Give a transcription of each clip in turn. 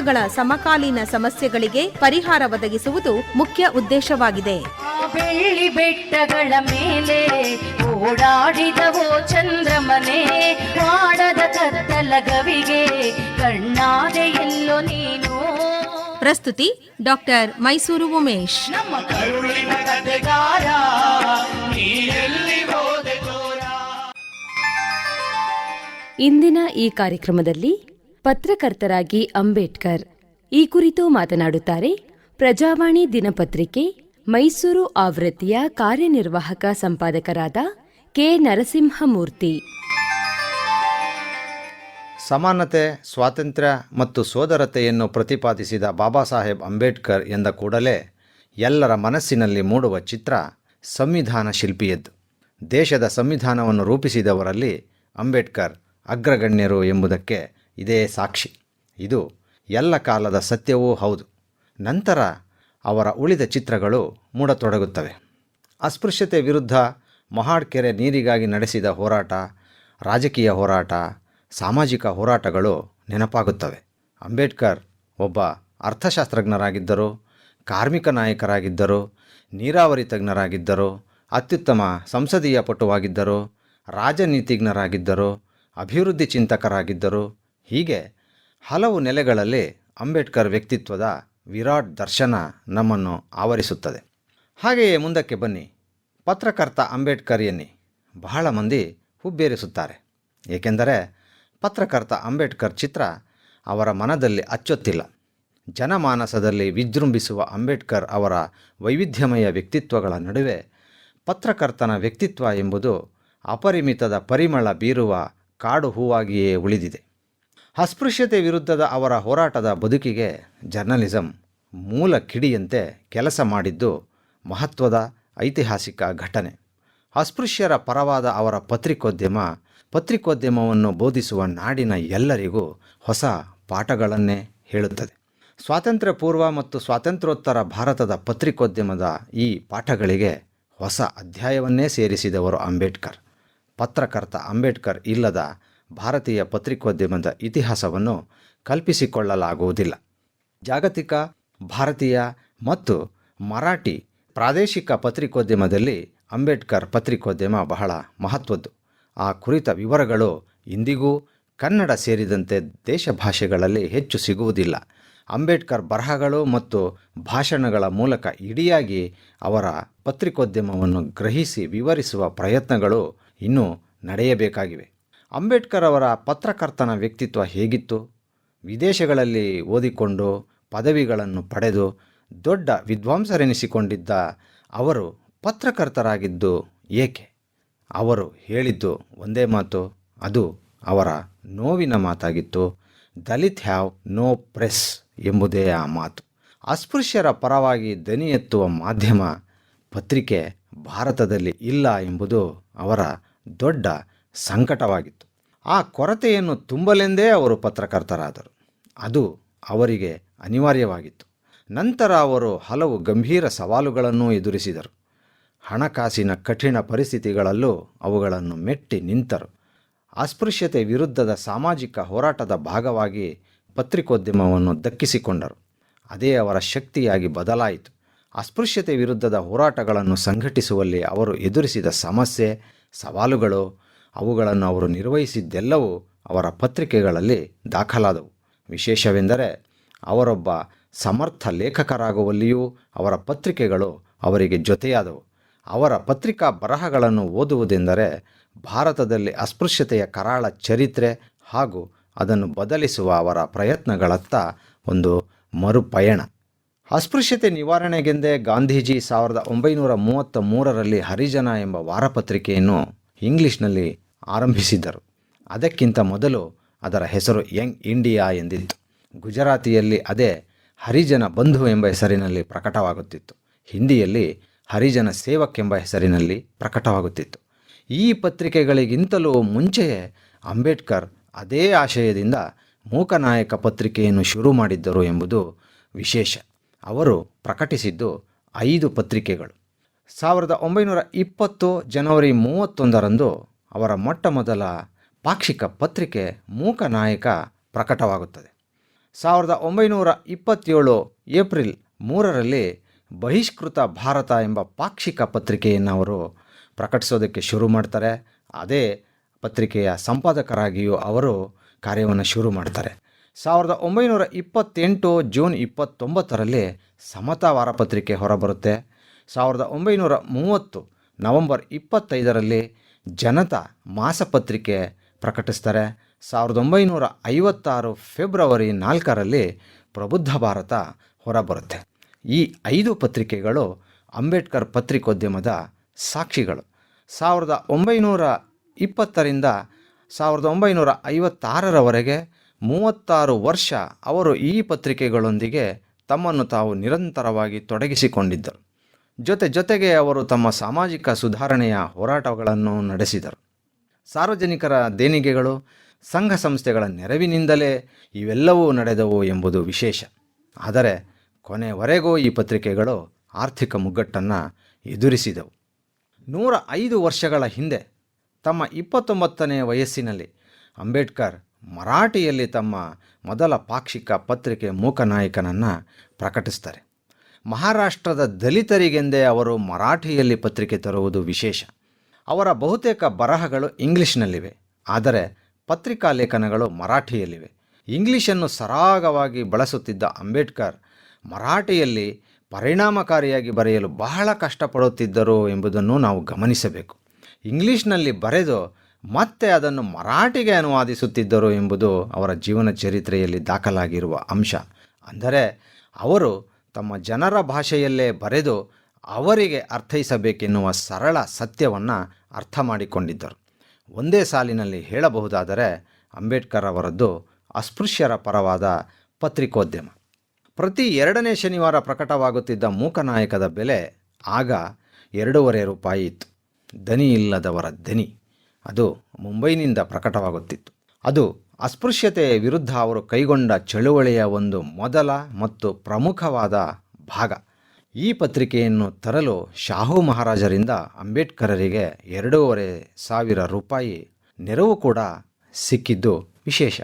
ಜನಾಂಗಗಳ ಸಮಕಾಲೀನ ಸಮಸ್ಯೆಗಳಿಗೆ ಪರಿಹಾರ ಒದಗಿಸುವುದು ಮುಖ್ಯ ಉದ್ದೇಶವಾಗಿದೆ. ಬೆಳ್ಳಿ ಬೆಟ್ಟಗಳ ಮೇಲೆ ಓಡಾಡಿದವೋ ಚಂದ್ರಮನೆ ಮಾಡದ ಕತ್ತಲ ಗವಿಗೆ ಕಣ್ಣಾದೆ ಎಲ್ಲೋ ನೀನು. ಪ್ರಸ್ತುತಿ ಡಾಕ್ಟರ್ ಮೈಸೂರು ಉಮೇಶ್. ನಮ್ಮ ಕರುಳಿನ ಕತೆಗಾರ ಇಂದಿನ ಈ ಕಾರ್ಯಕ್ರಮದಲ್ಲಿ ಪತ್ರಕರ್ತರಾಗಿ ಅಂಬೇಡ್ಕರ್. ಈ ಕುರಿತು ಮಾತನಾಡುತ್ತಾರೆ, ಪ್ರಜಾವಾಣಿ ದಿನಪತ್ರಿಕೆ, ಮೈಸೂರು ಆವೃತ್ತಿಯ ಕಾರ್ಯನಿರ್ವಾಹಕ ಸಂಪಾದಕರಾದ ಕೆ. ನರಸಿಂಹಮೂರ್ತಿ. ಸಮಾನತೆ, ಸ್ವಾತಂತ್ರ್ಯ ಮತ್ತು ಸೋದರತೆಯನ್ನು ಪ್ರತಿಪಾದಿಸಿದ ಬಾಬಾ ಸಾಹೇಬ್ ಅಂಬೇಡ್ಕರ್ ಎಂದ ಕೂಡಲೇ ಎಲ್ಲರ ಮನಸ್ಸಿನಲ್ಲಿ ಮೂಡುವ ಚಿತ್ರ ಸಂವಿಧಾನ ಶಿಲ್ಪಿಯದ್ದು. ದೇಶದ ಸಂವಿಧಾನವನ್ನು ರೂಪಿಸಿದವರಲ್ಲಿ ಅಂಬೇಡ್ಕರ್ ಅಗ್ರಗಣ್ಯರು ಎಂಬುದಕ್ಕೆ ಇದೇ ಸಾಕ್ಷಿ. ಇದು ಎಲ್ಲ ಕಾಲದ ಸತ್ಯವೂ ಹೌದು. ನಂತರ ಅವರ ಉಳಿದ ಚಿತ್ರಗಳು ಮೂಡತೊಡಗುತ್ತವೆ. ಅಸ್ಪೃಶ್ಯತೆ ವಿರುದ್ಧ ಮಹಾಡ್ಕೆರೆ ನೀರಿಗಾಗಿ ನಡೆಸಿದ ಹೋರಾಟ, ರಾಜಕೀಯ ಹೋರಾಟ, ಸಾಮಾಜಿಕ ಹೋರಾಟಗಳು ನೆನಪಾಗುತ್ತವೆ. ಅಂಬೇಡ್ಕರ್ ಒಬ್ಬ ಅರ್ಥಶಾಸ್ತ್ರಜ್ಞರಾಗಿದ್ದರು, ಕಾರ್ಮಿಕ ನಾಯಕರಾಗಿದ್ದರು, ನೀರಾವರಿ ತಜ್ಞರಾಗಿದ್ದರು, ಅತ್ಯುತ್ತಮ ಸಂಸದೀಯ ಪಟುವಾಗಿದ್ದರು, ರಾಜನೀತಿಜ್ಞರಾಗಿದ್ದರು, ಅಭಿವೃದ್ಧಿ ಚಿಂತಕರಾಗಿದ್ದರು ಹೀಗೆ ಹಲವು ನೆಲೆಗಳಲ್ಲಿ ಅಂಬೇಡ್ಕರ್ ವ್ಯಕ್ತಿತ್ವದ ವಿರಾಟ್ ದರ್ಶನ ನಮ್ಮನ್ನು ಆವರಿಸುತ್ತದೆ. ಹಾಗೆಯೇ ಮುಂದಕ್ಕೆ ಬನ್ನಿ. ಪತ್ರಕರ್ತ ಅಂಬೇಡ್ಕರ್ ಎನ್ನಿ. ಬಹಳ ಮಂದಿ ಹುಬ್ಬೇರಿಸುತ್ತಾರೆ. ಏಕೆಂದರೆ ಪತ್ರಕರ್ತ ಅಂಬೇಡ್ಕರ್ ಚಿತ್ರ ಅವರ ಮನದಲ್ಲಿ ಅಚ್ಚೊತ್ತಿಲ್ಲ. ಜನಮಾನಸದಲ್ಲಿ ವಿಜೃಂಭಿಸುವ ಅಂಬೇಡ್ಕರ್ ಅವರ ವೈವಿಧ್ಯಮಯ ವ್ಯಕ್ತಿತ್ವಗಳ ನಡುವೆ ಪತ್ರಕರ್ತನ ವ್ಯಕ್ತಿತ್ವ ಎಂಬುದು ಅಪರಿಮಿತದ ಪರಿಮಳ ಬೀರುವ ಕಾಡು ಹೂವಾಗಿಯೇ ಉಳಿದಿದೆ. ಅಸ್ಪೃಶ್ಯತೆ ವಿರುದ್ಧದ ಅವರ ಹೋರಾಟದ ಬದುಕಿಗೆ ಜರ್ನಲಿಸಂ ಮೂಲ ಕಿಡಿಯಂತೆ ಕೆಲಸ ಮಾಡಿದ್ದು ಮಹತ್ವದ ಐತಿಹಾಸಿಕ ಘಟನೆ. ಅಸ್ಪೃಶ್ಯರ ಪರವಾದ ಅವರ ಪತ್ರಿಕೋದ್ಯಮ, ಪತ್ರಿಕೋದ್ಯಮವನ್ನು ಬೋಧಿಸುವ ನಾಡಿನ ಎಲ್ಲರಿಗೂ ಹೊಸ ಪಾಠಗಳನ್ನೇ ಹೇಳುತ್ತದೆ. ಸ್ವಾತಂತ್ರ್ಯ ಪೂರ್ವ ಮತ್ತು ಸ್ವಾತಂತ್ರ್ಯೋತ್ತರ ಭಾರತದ ಪತ್ರಿಕೋದ್ಯಮದ ಈ ಪಾಠಗಳಿಗೆ ಹೊಸ ಅಧ್ಯಾಯವನ್ನೇ ಸೇರಿಸಿದವರು ಅಂಬೇಡ್ಕರ್. ಪತ್ರಕರ್ತ ಅಂಬೇಡ್ಕರ್ ಇಲ್ಲದ ಭಾರತೀಯ ಪತ್ರಿಕೋದ್ಯಮದ ಇತಿಹಾಸವನ್ನು ಕಲ್ಪಿಸಿಕೊಳ್ಳಲಾಗುವುದಿಲ್ಲ. ಜಾಗತಿಕ, ಭಾರತೀಯ ಮತ್ತು ಮರಾಠಿ ಪ್ರಾದೇಶಿಕ ಪತ್ರಿಕೋದ್ಯಮದಲ್ಲಿ ಅಂಬೇಡ್ಕರ್ ಪತ್ರಿಕೋದ್ಯಮ ಬಹಳ ಮಹತ್ವದ್ದು. ಆ ಕುರಿತ ವಿವರಗಳು ಇಂದಿಗೂ ಕನ್ನಡ ಸೇರಿದಂತೆ ದೇಶ ಭಾಷೆಗಳಲ್ಲಿ ಹೆಚ್ಚು ಸಿಗುವುದಿಲ್ಲ. ಅಂಬೇಡ್ಕರ್ ಬರಹಗಳು ಮತ್ತು ಭಾಷಣಗಳ ಮೂಲಕ ಇಡಿಯಾಗಿ ಅವರ ಪತ್ರಿಕೋದ್ಯಮವನ್ನು ಗ್ರಹಿಸಿ ವಿವರಿಸುವ ಪ್ರಯತ್ನಗಳು ಇನ್ನೂ ನಡೆಯಬೇಕಾಗಿವೆ. ಅಂಬೇಡ್ಕರ್ ಅವರ ಪತ್ರಕರ್ತನ ವ್ಯಕ್ತಿತ್ವ ಹೇಗಿತ್ತು? ವಿದೇಶಗಳಲ್ಲಿ ಓದಿಕೊಂಡು ಪದವಿಗಳನ್ನು ಪಡೆದು ದೊಡ್ಡ ವಿದ್ವಾಂಸರೆನಿಸಿಕೊಂಡಿದ್ದ ಅವರು ಪತ್ರಕರ್ತರಾಗಿದ್ದು ಏಕೆ? ಅವರು ಹೇಳಿದ್ದು ಒಂದೇ ಮಾತು, ಅದು ಅವರ ನೋವಿನ ಮಾತಾಗಿತ್ತು. ದಲಿತ್ ಹ್ಯಾವ್ ನೋ ಪ್ರೆಸ್ ಎಂಬುದೇ ಆ ಮಾತು. ಅಸ್ಪೃಶ್ಯರ ಪರವಾಗಿ ದನಿ ಎತ್ತುವ ಮಾಧ್ಯಮ ಪತ್ರಿಕೆ ಭಾರತದಲ್ಲಿ ಇಲ್ಲ ಎಂಬುದು ಅವರ ದೊಡ್ಡ ಸಂಕಟವಾಗಿತ್ತು. ಆ ಕೊರತೆಯನ್ನು ತುಂಬಲೆಂದೇ ಅವರು ಪತ್ರಕರ್ತರಾದರು. ಅದು ಅವರಿಗೆ ಅನಿವಾರ್ಯವಾಗಿತ್ತು. ನಂತರ ಅವರು ಹಲವು ಗಂಭೀರ ಸವಾಲುಗಳನ್ನು ಎದುರಿಸಿದರು. ಹಣಕಾಸಿನ ಕಠಿಣ ಪರಿಸ್ಥಿತಿಗಳಲ್ಲೂ ಅವುಗಳನ್ನು ಮೆಟ್ಟಿ ನಿಂತರು. ಅಸ್ಪೃಶ್ಯತೆ ವಿರುದ್ಧದ ಸಾಮಾಜಿಕ ಹೋರಾಟದ ಭಾಗವಾಗಿ ಪತ್ರಿಕೋದ್ಯಮವನ್ನು ದಕ್ಕಿಸಿಕೊಂಡರು. ಅದೇ ಅವರ ಶಕ್ತಿಯಾಗಿ ಬದಲಾಯಿತು. ಅಸ್ಪೃಶ್ಯತೆ ವಿರುದ್ಧದ ಹೋರಾಟಗಳನ್ನು ಸಂಘಟಿಸುವಲ್ಲಿ ಅವರು ಎದುರಿಸಿದ ಸಮಸ್ಯೆ, ಸವಾಲುಗಳು ಅವುಗಳನ್ನು ಅವರು ನಿರ್ವಹಿಸಿದ್ದೆಲ್ಲವೂ ಅವರ ಪತ್ರಿಕೆಗಳಲ್ಲಿ ದಾಖಲಾದವು. ವಿಶೇಷವೆಂದರೆ ಅವರೊಬ್ಬ ಸಮರ್ಥ ಲೇಖಕರಾಗುವಲ್ಲಿಯೂ ಅವರ ಪತ್ರಿಕೆಗಳು ಅವರಿಗೆ ಜೊತೆಯಾದವು. ಅವರ ಪತ್ರಿಕಾ ಬರಹಗಳನ್ನು ಓದುವುದೆಂದರೆ ಭಾರತದಲ್ಲಿ ಅಸ್ಪೃಶ್ಯತೆಯ ಕರಾಳ ಚರಿತ್ರೆ ಹಾಗೂ ಅದನ್ನು ಬದಲಿಸುವ ಅವರ ಪ್ರಯತ್ನಗಳತ್ತ ಒಂದು ಮರುಪಯಣ. ಅಸ್ಪೃಶ್ಯತೆ ನಿವಾರಣೆಗೆಂದೇ ಗಾಂಧೀಜಿ ಸಾವಿರದ ಒಂಬೈನೂರ ಮೂವತ್ತ ಮೂರರಲ್ಲಿ ಹರಿಜನ ಎಂಬ ವಾರಪತ್ರಿಕೆಯನ್ನು ಇಂಗ್ಲಿಷ್ನಲ್ಲಿ ಆರಂಭಿಸಿದ್ದರು. ಅದಕ್ಕಿಂತ ಮೊದಲು ಅದರ ಹೆಸರು ಯಂಗ್ ಇಂಡಿಯಾ ಎಂದಿತ್ತು. ಗುಜರಾತಿಯಲ್ಲಿ ಅದೇ ಹರಿಜನ ಬಂಧು ಎಂಬ ಹೆಸರಿನಲ್ಲಿ ಪ್ರಕಟವಾಗುತ್ತಿತ್ತು. ಹಿಂದಿಯಲ್ಲಿ ಹರಿಜನ ಸೇವಕ್ ಎಂಬ ಹೆಸರಿನಲ್ಲಿ ಪ್ರಕಟವಾಗುತ್ತಿತ್ತು. ಈ ಪತ್ರಿಕೆಗಳಿಗಿಂತಲೂ ಮುಂಚೆಯೇ ಅಂಬೇಡ್ಕರ್ ಅದೇ ಆಶಯದಿಂದ ಮೂಕನಾಯಕ ಪತ್ರಿಕೆಯನ್ನು ಶುರು ಮಾಡಿದ್ದರು ಎಂಬುದು ವಿಶೇಷ. ಅವರು ಪ್ರಕಟಿಸಿದ್ದು ಐದು ಪತ್ರಿಕೆಗಳು. ಸಾವಿರದ ಒಂಬೈನೂರ ಇಪ್ಪತ್ತು ಜನವರಿ ಮೂವತ್ತೊಂದರಂದು ಅವರ ಮೊಟ್ಟ ಮೊದಲ ಪಾಕ್ಷಿಕ ಪತ್ರಿಕೆ ಮೂಕ ನಾಯಕ ಪ್ರಕಟವಾಗುತ್ತದೆ. ಸಾವಿರದ ಒಂಬೈನೂರ ಇಪ್ಪತ್ತೇಳು ಏಪ್ರಿಲ್ ಮೂರರಲ್ಲಿ ಬಹಿಷ್ಕೃತ ಭಾರತ ಎಂಬ ಪಾಕ್ಷಿಕ ಪತ್ರಿಕೆಯನ್ನು ಅವರು ಪ್ರಕಟಿಸೋದಕ್ಕೆ ಶುರು ಮಾಡ್ತಾರೆ. ಅದೇ ಪತ್ರಿಕೆಯ ಸಂಪಾದಕರಾಗಿಯೂ ಅವರು ಕಾರ್ಯವನ್ನು ಶುರು ಮಾಡ್ತಾರೆ. ಸಾವಿರದ ಒಂಬೈನೂರ ಇಪ್ಪತ್ತೆಂಟು ಜೂನ್ ಇಪ್ಪತ್ತೊಂಬತ್ತರಲ್ಲಿ ಸಮತಾ ವಾರಪತ್ರಿಕೆ ಹೊರಬರುತ್ತೆ. ಸಾವಿರದ ಒಂಬೈನೂರ ಮೂವತ್ತು ನವೆಂಬರ್ ಇಪ್ಪತ್ತೈದರಲ್ಲಿ ಜನತಾ ಮಾಸಪತ್ರಿಕೆ ಪ್ರಕಟಿಸ್ತಾರೆ. ಸಾವಿರದ ಒಂಬೈನೂರ ಐವತ್ತಾರು ಫೆಬ್ರವರಿ ನಾಲ್ಕರಲ್ಲಿ ಪ್ರಬುದ್ಧ ಭಾರತ ಹೊರಬರುತ್ತೆ. ಈ ಐದು ಪತ್ರಿಕೆಗಳು ಅಂಬೇಡ್ಕರ್ ಪತ್ರಿಕೋದ್ಯಮದ ಸಾಕ್ಷಿಗಳು. ಸಾವಿರದ ಒಂಬೈನೂರ ಇಪ್ಪತ್ತರಿಂದ ಸಾವಿರದ ಒಂಬೈನೂರ ಐವತ್ತಾರರವರೆಗೆ ಮೂವತ್ತಾರು ವರ್ಷ ಅವರು ಈ ಪತ್ರಿಕೆಗಳೊಂದಿಗೆ ತಮ್ಮನ್ನು ತಾವು ನಿರಂತರವಾಗಿ ತೊಡಗಿಸಿಕೊಂಡಿದ್ದರು. ಜೊತೆ ಜೊತೆಗೆ ಅವರು ತಮ್ಮ ಸಾಮಾಜಿಕ ಸುಧಾರಣೆಯ ಹೋರಾಟಗಳನ್ನು ನಡೆಸಿದರು. ಸಾರ್ವಜನಿಕರ ದೇಣಿಗೆಗಳು, ಸಂಘ ಸಂಸ್ಥೆಗಳ ನೆರವಿನಿಂದಲೇ ಇವೆಲ್ಲವೂ ನಡೆದವು ಎಂಬುದು ವಿಶೇಷ. ಆದರೆ ಕೊನೆವರೆಗೂ ಈ ಪತ್ರಿಕೆಗಳು ಆರ್ಥಿಕ ಮುಗ್ಗಟ್ಟನ್ನು ಎದುರಿಸಿದವು. ನೂರ ಐದು ವರ್ಷಗಳ ಹಿಂದೆ, ತಮ್ಮ ಇಪ್ಪತ್ತೊಂಬತ್ತನೇ ವಯಸ್ಸಿನಲ್ಲಿ ಅಂಬೇಡ್ಕರ್ ಮರಾಠಿಯಲ್ಲಿ ತಮ್ಮ ಮೊದಲ ಪಾಕ್ಷಿಕ ಪತ್ರಿಕೆ ಮೂಕನಾಯಕನನ್ನು ಪ್ರಕಟಿಸ್ತಾರೆ ಮಹಾರಾಷ್ಟ್ರದ ದಲಿತರಿಗೆಂದೇ ಅವರು ಮರಾಠಿಯಲ್ಲಿ ಪತ್ರಿಕೆ ತರುವುದು ವಿಶೇಷ. ಅವರ ಬಹುತೇಕ ಬರಹಗಳು ಇಂಗ್ಲಿಷ್ನಲ್ಲಿವೆ. ಆದರೆ ಪತ್ರಿಕಾ ಲೇಖನಗಳು ಮರಾಠಿಯಲ್ಲಿವೆ. ಇಂಗ್ಲಿಷನ್ನು ಸರಾಗವಾಗಿ ಬಳಸುತ್ತಿದ್ದ ಅಂಬೇಡ್ಕರ್ ಮರಾಠಿಯಲ್ಲಿ ಪರಿಣಾಮಕಾರಿಯಾಗಿ ಬರೆಯಲು ಬಹಳ ಕಷ್ಟಪಡುತ್ತಿದ್ದರು ಎಂಬುದನ್ನು ನಾವು ಗಮನಿಸಬೇಕು. ಇಂಗ್ಲಿಷ್ನಲ್ಲಿ ಬರೆದು ಮತ್ತೆ ಅದನ್ನು ಮರಾಠಿಗೆ ಅನುವಾದಿಸುತ್ತಿದ್ದರು ಎಂಬುದು ಅವರ ಜೀವನ ಚರಿತ್ರೆಯಲ್ಲಿ ದಾಖಲಾಗಿರುವ ಅಂಶ. ಅಂದರೆ ಅವರು ತಮ್ಮ ಜನರ ಭಾಷೆಯಲ್ಲೇ ಬರೆದು ಅವರಿಗೆ ಅರ್ಥೈಸಬೇಕೆನ್ನುವ ಸರಳ ಸತ್ಯವನ್ನು ಅರ್ಥ ಮಾಡಿಕೊಂಡಿದ್ದರು. ಒಂದೇ ಸಾಲಿನಲ್ಲಿ ಹೇಳಬಹುದಾದರೆ ಅಂಬೇಡ್ಕರ್ ಅವರದ್ದು ಅಸ್ಪೃಶ್ಯರ ಪರವಾದ ಪತ್ರಿಕೋದ್ಯಮ. ಪ್ರತಿ ಎರಡನೇ ಶನಿವಾರ ಪ್ರಕಟವಾಗುತ್ತಿದ್ದ ಮೂಕನಾಯಕದ ಬೆಲೆ ಆಗ ಎರಡೂವರೆ ರೂಪಾಯಿ ಇತ್ತು. ದನಿ ಇಲ್ಲದವರ ದನಿ. ಅದು ಮುಂಬೈನಿಂದ ಪ್ರಕಟವಾಗುತ್ತಿತ್ತು. ಅದು ಅಸ್ಪೃಶ್ಯತೆಯ ವಿರುದ್ಧ ಅವರು ಕೈಗೊಂಡ ಚಳುವಳಿಯ ಒಂದು ಮೊದಲ ಮತ್ತು ಪ್ರಮುಖವಾದ ಭಾಗ. ಈ ಪತ್ರಿಕೆಯನ್ನು ತರಲು ಶಾಹು ಮಹಾರಾಜರಿಂದ ಅಂಬೇಡ್ಕರರಿಗೆ ಎರಡೂವರೆ ಸಾವಿರ ರೂಪಾಯಿ ನೆರವು ಕೂಡ ಸಿಕ್ಕಿದ್ದು ವಿಶೇಷ.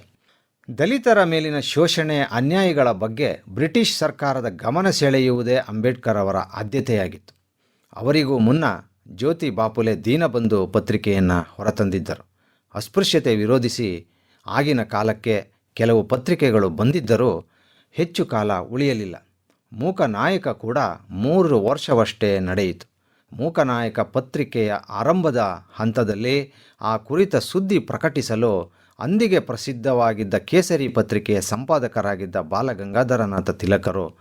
ದಲಿತರ ಮೇಲಿನ ಶೋಷಣೆ ಅನ್ಯಾಯಗಳ ಬಗ್ಗೆ ಬ್ರಿಟಿಷ್ ಸರ್ಕಾರದ ಗಮನ ಸೆಳೆಯುವುದೇ ಅಂಬೇಡ್ಕರ್ ಅವರ ಆದ್ಯತೆಯಾಗಿತ್ತು. ಅವರಿಗೂ ಮುನ್ನ ಜ್ಯೋತಿ ಬಾಪುಲೆ ದೀನಬಂಧು ಪತ್ರಿಕೆಯನ್ನು ಹೊರತಂದಿದ್ದರು. ಅಸ್ಪೃಶ್ಯತೆ ವಿರೋಧಿಸಿ ಆಗಿನ ಕಾಲಕ್ಕೆ ಕೆಲವು ಪತ್ರಿಕೆಗಳು ಬಂದಿದ್ದರೂ ಹೆಚ್ಚು ಕಾಲ ಉಳಿಯಲಿಲ್ಲ. ಮೂಕನಾಯಕ ಕೂಡ ಮೂರು ವರ್ಷವಷ್ಟೇ ನಡೆಯಿತು. ಮೂಕನಾಯಕ ಪತ್ರಿಕೆಯ ಆರಂಭದ ಹಂತದಲ್ಲಿ ಆ ಕುರಿತ ಸುದ್ದಿ ಪ್ರಕಟಿಸಲು ಅಂದಿಗೆ ಪ್ರಸಿದ್ಧವಾಗಿದ್ದ ಕೇಸರಿ ಪತ್ರಿಕೆಯ ಸಂಪಾದಕರಾಗಿದ್ದ ಬಾಲಗಂಗಾಧರನಾಥ ತಿಲಕರು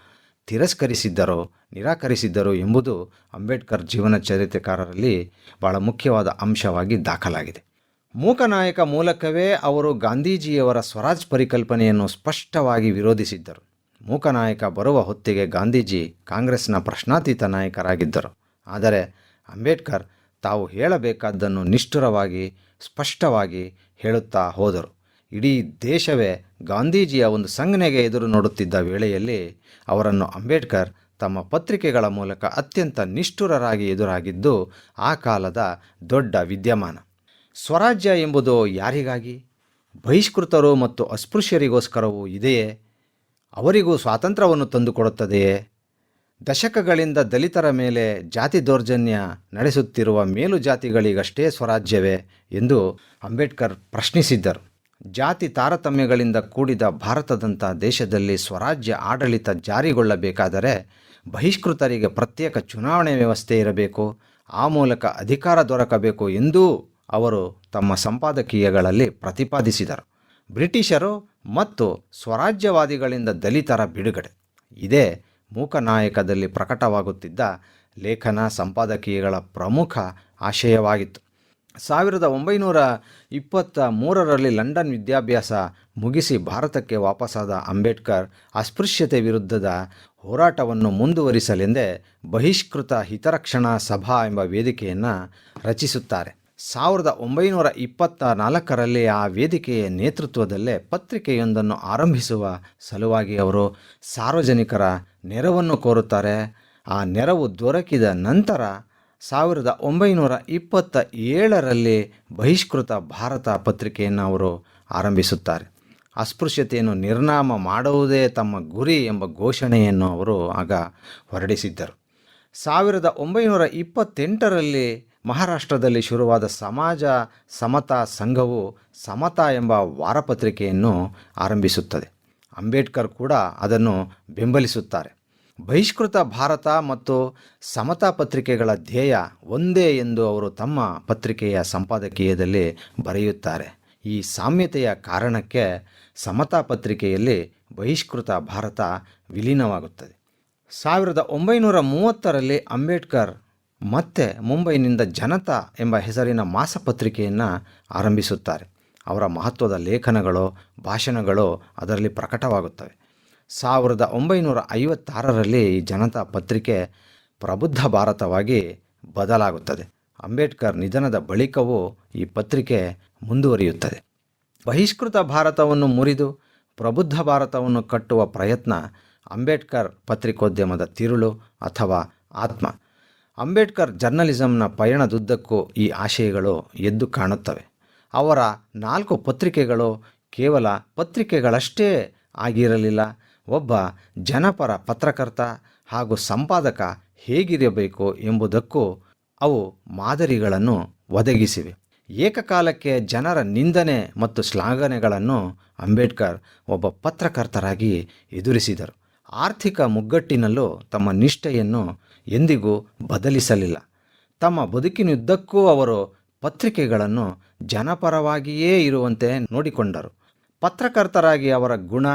ತಿರಸ್ಕರಿಸಿದ್ದರು, ನಿರಾಕರಿಸಿದ್ದರು ಎಂಬುದು ಅಂಬೇಡ್ಕರ್ ಜೀವನ ಚರಿತ್ರೆಕಾರರಲ್ಲಿ ಬಹಳ ಮುಖ್ಯವಾದ ಅಂಶವಾಗಿ ದಾಖಲಾಗಿದೆ. ಮೂಕನಾಯಕ ಮೂಲಕವೇ ಅವರು ಗಾಂಧೀಜಿಯವರ ಸ್ವರಾಜ್ ಪರಿಕಲ್ಪನೆಯನ್ನು ಸ್ಪಷ್ಟವಾಗಿ ವಿರೋಧಿಸಿದ್ದರು. ಮೂಕನಾಯಕ ಬರುವ ಹೊತ್ತಿಗೆ ಗಾಂಧೀಜಿ ಕಾಂಗ್ರೆಸ್ನ ಪ್ರಶ್ನಾತೀತ ನಾಯಕರಾಗಿದ್ದರು. ಆದರೆ ಅಂಬೇಡ್ಕರ್ ತಾವು ಹೇಳಬೇಕಾದ್ದನ್ನು ನಿಷ್ಠುರವಾಗಿ, ಸ್ಪಷ್ಟವಾಗಿ ಹೇಳುತ್ತಾ ಹೋದರು. ಇಡೀ ದೇಶವೇ ಗಾಂಧೀಜಿಯ ಒಂದು ಸಂಘನೆಗೆ ಎದುರು ನೋಡುತ್ತಿದ್ದ ವೇಳೆಯಲ್ಲಿ ಅವರನ್ನು ಅಂಬೇಡ್ಕರ್ ತಮ್ಮ ಪತ್ರಿಕೆಗಳ ಮೂಲಕ ಅತ್ಯಂತ ನಿಷ್ಠುರರಾಗಿ ಎದುರಾಗಿದ್ದು ಆ ಕಾಲದ ದೊಡ್ಡ ವಿದ್ಯಮಾನ. ಸ್ವರಾಜ್ಯ ಎಂಬುದು ಯಾರಿಗಾಗಿ? ಬಹಿಷ್ಕೃತರು ಮತ್ತು ಅಸ್ಪೃಶ್ಯರಿಗೋಸ್ಕರವೂ ಇದೆಯೇ? ಅವರಿಗೂ ಸ್ವಾತಂತ್ರ್ಯವನ್ನು ತಂದುಕೊಡುತ್ತದೆಯೇ? ದಶಕಗಳಿಂದ ದಲಿತರ ಮೇಲೆ ಜಾತಿ ದೌರ್ಜನ್ಯ ನಡೆಸುತ್ತಿರುವ ಮೇಲು ಜಾತಿಗಳಿಗಷ್ಟೇ ಸ್ವರಾಜ್ಯವೇ ಎಂದು ಅಂಬೇಡ್ಕರ್ ಪ್ರಶ್ನಿಸಿದ್ದರು. ಜಾತಿ ತಾರತಮ್ಯಗಳಿಂದ ಕೂಡಿದ ಭಾರತದಂಥ ದೇಶದಲ್ಲಿ ಸ್ವರಾಜ್ಯ ಆಡಳಿತ ಜಾರಿಗೊಳ್ಳಬೇಕಾದರೆ ಬಹಿಷ್ಕೃತರಿಗೆ ಪ್ರತ್ಯೇಕ ಚುನಾವಣೆ ವ್ಯವಸ್ಥೆ ಇರಬೇಕು, ಆ ಮೂಲಕ ಅಧಿಕಾರ ದೊರಕಬೇಕು ಎಂದೂ ಅವರು ತಮ್ಮ ಸಂಪಾದಕೀಯಗಳಲ್ಲಿ ಪ್ರತಿಪಾದಿಸಿದರು. ಬ್ರಿಟಿಷರು ಮತ್ತು ಸ್ವರಾಜ್ಯವಾದಿಗಳಿಂದ ದಲಿತರ ಬಿಡುಗಡೆ. ಇದೇ ಮೂಕನಾಯಕದಲ್ಲಿ ಪ್ರಕಟವಾಗುತ್ತಿದ್ದ ಲೇಖನ ಸಂಪಾದಕೀಯಗಳ ಪ್ರಮುಖ ಆಶಯವಾಗಿತ್ತು. ಸಾವಿರದ ಒಂಬೈನೂರ ಇಪ್ಪತ್ತ ಮೂರರಲ್ಲಿ ಲಂಡನ್ ವಿದ್ಯಾಭ್ಯಾಸ ಮುಗಿಸಿ ಭಾರತಕ್ಕೆ ವಾಪಸಾದ ಅಂಬೇಡ್ಕರ್ ಅಸ್ಪೃಶ್ಯತೆ ವಿರುದ್ಧದ ಹೋರಾಟವನ್ನು ಮುಂದುವರಿಸಲೆಂದೇ ಬಹಿಷ್ಕೃತ ಹಿತರಕ್ಷಣಾ ಸಭಾ ಎಂಬ ವೇದಿಕೆಯನ್ನು ರಚಿಸುತ್ತಾರೆ. ಸಾವಿರದ ಒಂಬೈನೂರ ಇಪ್ಪತ್ತ ನಾಲ್ಕರಲ್ಲಿ ಆ ವೇದಿಕೆಯ ನೇತೃತ್ವದಲ್ಲೇ ಪತ್ರಿಕೆಯೊಂದನ್ನು ಆರಂಭಿಸುವ ಸಲುವಾಗಿ ಅವರು ಸಾರ್ವಜನಿಕರ ನೆರವನ್ನು ಕೋರುತ್ತಾರೆ. ಆ ನೆರವು ದೊರಕಿದ ನಂತರ ಸಾವಿರದ ಒಂಬೈನೂರ ಇಪ್ಪತ್ತ ಏಳರಲ್ಲಿ ಬಹಿಷ್ಕೃತ ಭಾರತ ಪತ್ರಿಕೆಯನ್ನು ಅವರು ಆರಂಭಿಸುತ್ತಾರೆ. ಅಸ್ಪೃಶ್ಯತೆಯನ್ನು ನಿರ್ನಾಮ ಮಾಡುವುದೇ ತಮ್ಮ ಗುರಿ ಎಂಬ ಘೋಷಣೆಯನ್ನು ಅವರು ಆಗ ಹೊರಡಿಸಿದ್ದರು. ಸಾವಿರದ ಒಂಬೈನೂರ ಇಪ್ಪತ್ತೆಂಟರಲ್ಲಿ ಮಹಾರಾಷ್ಟ್ರದಲ್ಲಿ ಶುರುವಾದ ಸಮಾಜ ಸಮತಾ ಸಂಘವು ಸಮತಾ ಎಂಬ ವಾರಪತ್ರಿಕೆಯನ್ನು ಆರಂಭಿಸುತ್ತದೆ. ಅಂಬೇಡ್ಕರ್ ಕೂಡ ಅದನ್ನು ಬೆಂಬಲಿಸುತ್ತಾರೆ. ಬಹಿಷ್ಕೃತ ಭಾರತ ಮತ್ತು ಸಮತಾ ಪತ್ರಿಕೆಗಳ ಧ್ಯೇಯ ಒಂದೇ ಎಂದು ಅವರು ತಮ್ಮ ಪತ್ರಿಕೆಯ ಸಂಪಾದಕೀಯದಲ್ಲಿ ಬರೆಯುತ್ತಾರೆ. ಈ ಸಾಮ್ಯತೆಯ ಕಾರಣಕ್ಕೆ ಸಮತಾ ಪತ್ರಿಕೆಯಲ್ಲಿ ಬಹಿಷ್ಕೃತ ಭಾರತ ವಿಲೀನವಾಗುತ್ತದೆ. ಸಾವಿರದ ಒಂಬೈನೂರ ಮೂವತ್ತರಲ್ಲಿ ಅಂಬೇಡ್ಕರ್ ಮತ್ತೆ ಮುಂಬೈನಿಂದ ಜನತಾ ಎಂಬ ಹೆಸರಿನ ಮಾಸಪತ್ರಿಕೆಯನ್ನು ಆರಂಭಿಸುತ್ತಾರೆ. ಅವರ ಮಹತ್ವದ ಲೇಖನಗಳು, ಭಾಷಣಗಳು ಅದರಲ್ಲಿ ಪ್ರಕಟವಾಗುತ್ತವೆ. ಸಾವಿರದ ಒಂಬೈನೂರ ಐವತ್ತಾರರಲ್ಲಿ ಈ ಜನತಾ ಪತ್ರಿಕೆ ಪ್ರಬುದ್ಧ ಭಾರತವಾಗಿ ಬದಲಾಗುತ್ತದೆ. ಅಂಬೇಡ್ಕರ್ ನಿಧನದ ಬಳಿಕವೂ ಈ ಪತ್ರಿಕೆ ಮುಂದುವರಿಯುತ್ತದೆ. ಬಹಿಷ್ಕೃತ ಭಾರತವನ್ನು ಮುರಿದು ಪ್ರಬುದ್ಧ ಭಾರತವನ್ನು ಕಟ್ಟುವ ಪ್ರಯತ್ನ ಅಂಬೇಡ್ಕರ್ ಪತ್ರಿಕೋದ್ಯಮದ ತಿರುಳು ಅಥವಾ ಆತ್ಮ. ಅಂಬೇಡ್ಕರ್ ಜರ್ನಲಿಸಂನ ಪಯಣದುದ್ದಕ್ಕೂ ಈ ಆಶಯಗಳು ಎದ್ದು ಕಾಣುತ್ತವೆ. ಅವರ ನಾಲ್ಕು ಪತ್ರಿಕೆಗಳು ಕೇವಲ ಪತ್ರಿಕೆಗಳಷ್ಟೇ ಆಗಿರಲಿಲ್ಲ. ಒಬ್ಬ ಜನಪರ ಪತ್ರಕರ್ತ ಹಾಗೂ ಸಂಪಾದಕ ಹೇಗಿರಬೇಕು ಎಂಬುದಕ್ಕೂ ಅವು ಮಾದರಿಗಳನ್ನು ಒದಗಿಸಿವೆ. ಏಕಕಾಲಕ್ಕೆ ಜನರ ನಿಂದನೆ ಮತ್ತು ಶ್ಲಾಘನೆಗಳನ್ನು ಅಂಬೇಡ್ಕರ್ ಒಬ್ಬ ಪತ್ರಕರ್ತರಾಗಿ ಎದುರಿಸಿದರು. ಆರ್ಥಿಕ ಮುಗ್ಗಟ್ಟಿನಲ್ಲೂ ತಮ್ಮ ನಿಷ್ಠೆಯನ್ನು ಎಂದಿಗೂ ಬದಲಿಸಲಿಲ್ಲ. ತಮ್ಮ ಬದುಕಿನುದ್ದಕ್ಕೂ ಅವರು ಪತ್ರಿಕೆಗಳನ್ನು ಜನಪರವಾಗಿಯೇ ಇರುವಂತೆ ನೋಡಿಕೊಂಡರು. ಪತ್ರಕರ್ತರಾಗಿ ಅವರ ಗುಣ,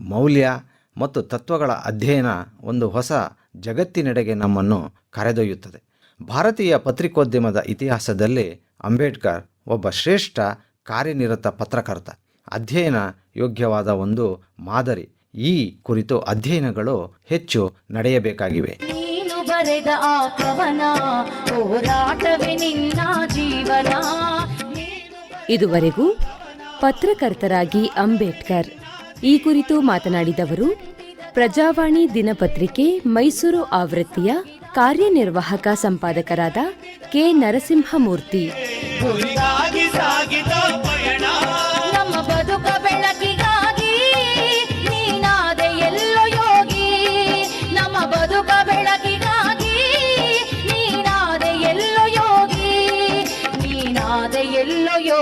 ಮೌಲ್ಯ ಮತ್ತು ತತ್ವಗಳ ಅಧ್ಯಯನ ಒಂದು ಹೊಸ ಜಗತ್ತಿನೆಡೆಗೆ ನಮ್ಮನ್ನು ಕರೆದೊಯ್ಯುತ್ತದೆ. ಭಾರತೀಯ ಪತ್ರಿಕೋದ್ಯಮದ ಇತಿಹಾಸದಲ್ಲಿ ಅಂಬೇಡ್ಕರ್ ಒಬ್ಬ ಶ್ರೇಷ್ಠ ಕಾರ್ಯನಿರತ ಪತ್ರಕರ್ತ. ಅಧ್ಯಯನ ಯೋಗ್ಯವಾದ ಒಂದು ಮಾದರಿ. ಈ ಕುರಿತು ಅಧ್ಯಯನಗಳು ಹೆಚ್ಚು ನಡೆಯಬೇಕಾಗಿವೆ. ನೀನು ಬರೆದ ಆ ಕವನ ಹೋರಾಟವೇ ನಿನ್ನ ಜೀವನ. ಇದುವರೆಗೂ ಪತ್ರಕರ್ತರಾಗಿ ಅಂಬೇಡ್ಕರ್. ಈ ಕುರಿತು ಮಾತನಾಡಿದವರು ಪ್ರಜಾವಾಣಿ ದಿನಪತ್ರಿಕೆ ಮೈಸೂರು ಆವೃತ್ತಿಯ ಕಾರ್ಯನಿರ್ವಾಹಕ ಸಂಪಾದಕರಾದ ಕೆ. ನರಸಿಂಹಮೂರ್ತಿ. ಗುರಿಗಾಗಿ ಸಾಗಿದ ಪಯಣ. ನಮ್ಮ ಬದುಕ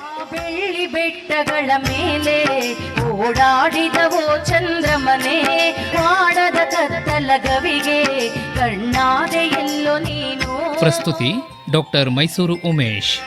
ಆ ಬೆಳ್ಳಿ ಬೆಟ್ಟಗಳ ಮೇಲೆ ಓಡಾಡಿದವೋ ಚಂದ್ರಮನೆ ಮಾಡದ ಕತ್ತಲಗವಿಗೆ ಕಣ್ಣಾದೆ ಎಲ್ಲೋ ನೀನು. ಪ್ರಸ್ತುತಿ ಡಾಕ್ಟರ್ ಮೈಸೂರು ಉಮೇಶ್.